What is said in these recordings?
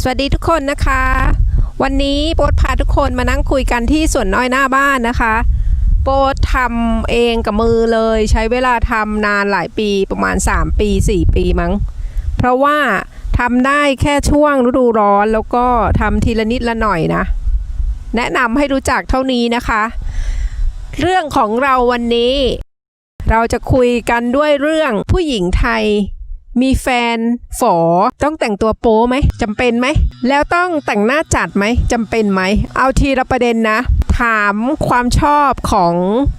สวัสดีทุกคนนะคะ วันนี้โป๊ตพาทุกคนมานั่งคุยกันที่สวนน้อยหน้าบ้านนะคะ โป๊ตทำเองกับมือเลยใช้เวลาทำนานหลายปีประมาณ 3 ปี 4 ปีมั้ง เพราะว่าทำได้แค่ช่วงฤดูร้อนแล้วก็ทำทีละนิดละหน่อยนะ แนะนำให้รู้จักเท่านี้นะคะ เรื่องของเราวันนี้ เราจะคุยกันด้วยเรื่องผู้หญิงไทย มีแฟนฝอต้องแต่งตัวโป๊ไหมจำเป็นไหม แล้วต้องแต่งหน้าจัดไหมจำเป็นไหม เอาทีละประเด็นนะ ถามความชอบของ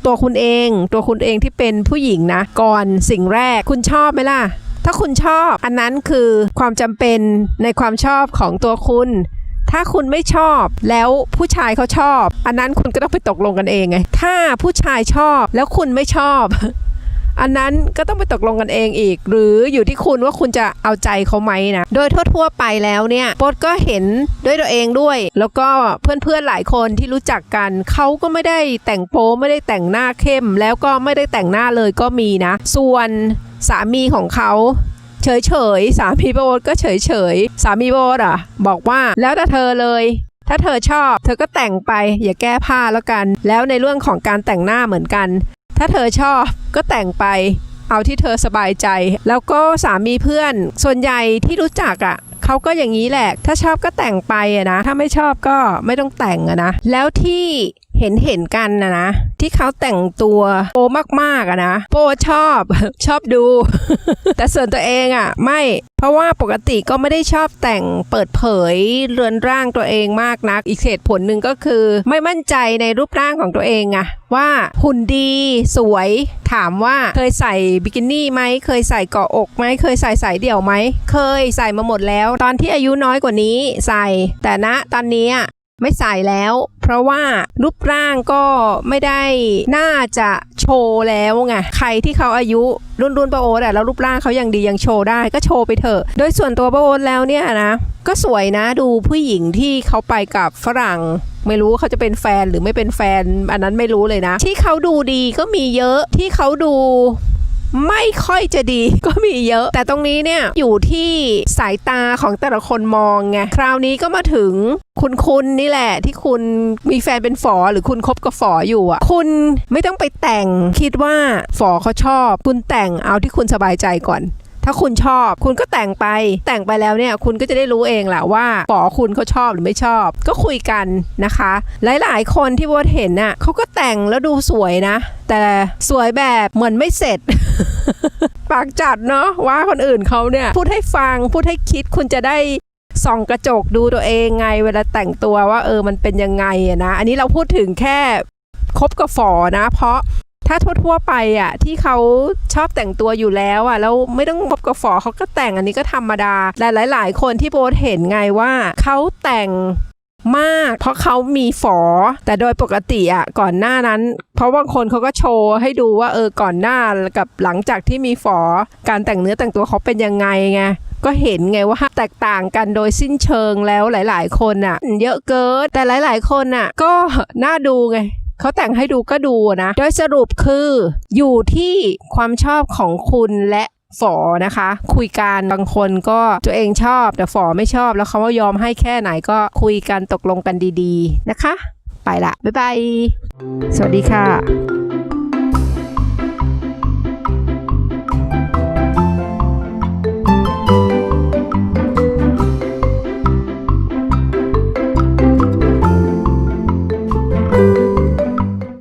ตัวคุณเอง ตัวคุณเองที่เป็นผู้หญิงนะ ก่อนสิ่งแรกคุณชอบไหมล่ะ ถ้าคุณชอบอันนั้นคือความจำเป็นในความชอบของตัวคุณถ้าคุณไม่ชอบแล้วผู้ชายเขาชอบ อันนั้นคุณก็ต้องไปตกลงกันเองไง ถ้าผู้ชายชอบแล้วคุณไม่ชอบ อันนั้นก็ต้องไปตกลงกันเองอีก หรืออยู่ที่คุณว่าคุณจะเอาใจเขาไหมนะ โดยทั่วๆไปแล้วเนี่ยโป๊ดก็เห็นด้วยตัวเองด้วย แล้วก็เพื่อนๆหลายคนที่รู้จักกันเขาก็ไม่ได้แต่งโป๊ไม่ได้แต่งหน้าเข้ม แล้วก็ไม่ได้แต่งหน้าเลยก็มีนะ ส่วนสามีของเขาเฉยๆสามีโบทก็เฉยๆสามีโบทอะ บอกว่าแล้วแต่เธอเลยถ้าเธอชอบ เธอก็แต่งไปอย่าแก้ผ้าแล้วกัน แล้วในเรื่องของการแต่งหน้าเหมือนกัน ถ้าเธอชอบก็แต่งไปเอาที่เธอสบายใจ แล้วก็สามีเพื่อน ส่วนใหญ่ที่รู้จักอะเขาก็อย่างนี้แหละ ถ้าชอบก็แต่งไปอะนะ ถ้าไม่ชอบก็ไม่ต้องแต่งอะนะ แล้วที่ เห็นเห็นกันนะนะ ที่เขาแต่งตัวโปมากๆอะนะ โปชอบชอบดู แต่ส่วนตัวเองอะไม่เพราะว่าปกติก็ไม่ได้ชอบแต่งเปิดเผยเรือนร่างตัวเองมากนัก อีกเหตุผลหนึ่งก็คือ ไม่มั่นใจในรูปร่างของตัวเองอะว่าหุ่นดีสวย ถามว่าเคยใส่บิกินี่ไหมเคยใส่เกาะอกไหมเคยใส่สายเดี่ยวไหมเคยใส่มาหมดแล้ว ตอนที่อายุน้อยกว่านี้ใส่ แต่ณตอนนี้อะไม่ใส่แล้ว เพราะว่ารูปร่างก็ไม่ได้น่าจะโชว์แล้วไงใครที่เขาอายุรุ่นรุ่นป้าโอ๊ตอะแล้วรูปร่างเขายังดียังโชว์ได้ก็โชว์ไปเถอะ โดยส่วนตัวป้าโอ๊ตแล้วเนี่ยนะ ก็สวยนะดูผู้หญิงที่เขาไปกับฝรั่งไม่รู้เขาจะเป็นแฟนหรือไม่เป็นแฟน อันนั้นไม่รู้เลยนะ ที่เขาดูดีก็มีเยอะที่เขาดู ไม่ค่อยจะดีก็มีเยอะ แต่ตรงนี้เนี่ยอยู่ที่สายตาของแต่ละคนมองไงคราวนี้ก็มาถึงคุณคุณนี่แหละที่คุณมีแฟนเป็นฝอหรือคุณคบกับฝออยู่อะ คุณไม่ต้องไปแต่งคิดว่าฝอเขาชอบ คุณแต่งเอาที่คุณสบายใจก่อน ถ้าคุณชอบ คุณก็แต่งไป แต่งไปแล้วเนี่ยคุณก็จะได้รู้เองแหละว่าฝอคุณเขาชอบหรือไม่ชอบ ก็คุยกันนะคะ หลายๆ คนที่โบทเห็นน่ะเขาก็แต่งแล้วดูสวยนะ แต่สวยแบบเหมือนไม่เสร็จปากจัดเนาะว่าคนอื่นเขาเนี่ยพูดให้ฟังพูดให้คิดคุณจะได้ส่องกระจกดูตัวเองไงเวลาแต่งตัวว่าเออมันเป็นยังไงนะ อันนี้เราพูดถึงแค่คบกับฝอนะ เพราะ ถ้าทั่วๆไปอะที่เขาชอบแต่งตัวอยู่แล้วอะแล้วไม่ต้องคบกับฝอเขาก็แต่งอันนี้ก็ธรรมดาแต่หลาย ๆ คนที่โบทเห็นไงว่าเขาแต่งมาก เพราะเขามีฝอ แต่โดยปกติอะก่อนหน้านั้น เพราะบางคนเขาก็โชว์ให้ดูว่าเออก่อนหน้ากับหลังจากที่มีฝอ การแต่งเนื้อแต่งตัวเขาเป็นยังไงไงก็เห็นไงว่าแตกต่างกันโดยสิ้นเชิงแล้วหลาย ๆ คนอะ เยอะเกินแต่หลาย ๆ คนอะ ก็น่าดูไง เขาแต่งให้ดูก็ดูนะ โดยสรุปคืออยู่ที่ความชอบของคุณและฝอนะคะ คุยกันบางคนก็ตัวเองชอบแต่ฝอไม่ชอบแล้วเขาว่ายอมให้แค่ไหนก็คุยกันตกลงกันดีๆนะคะ ไปละ บ๊ายบาย สวัสดีค่ะ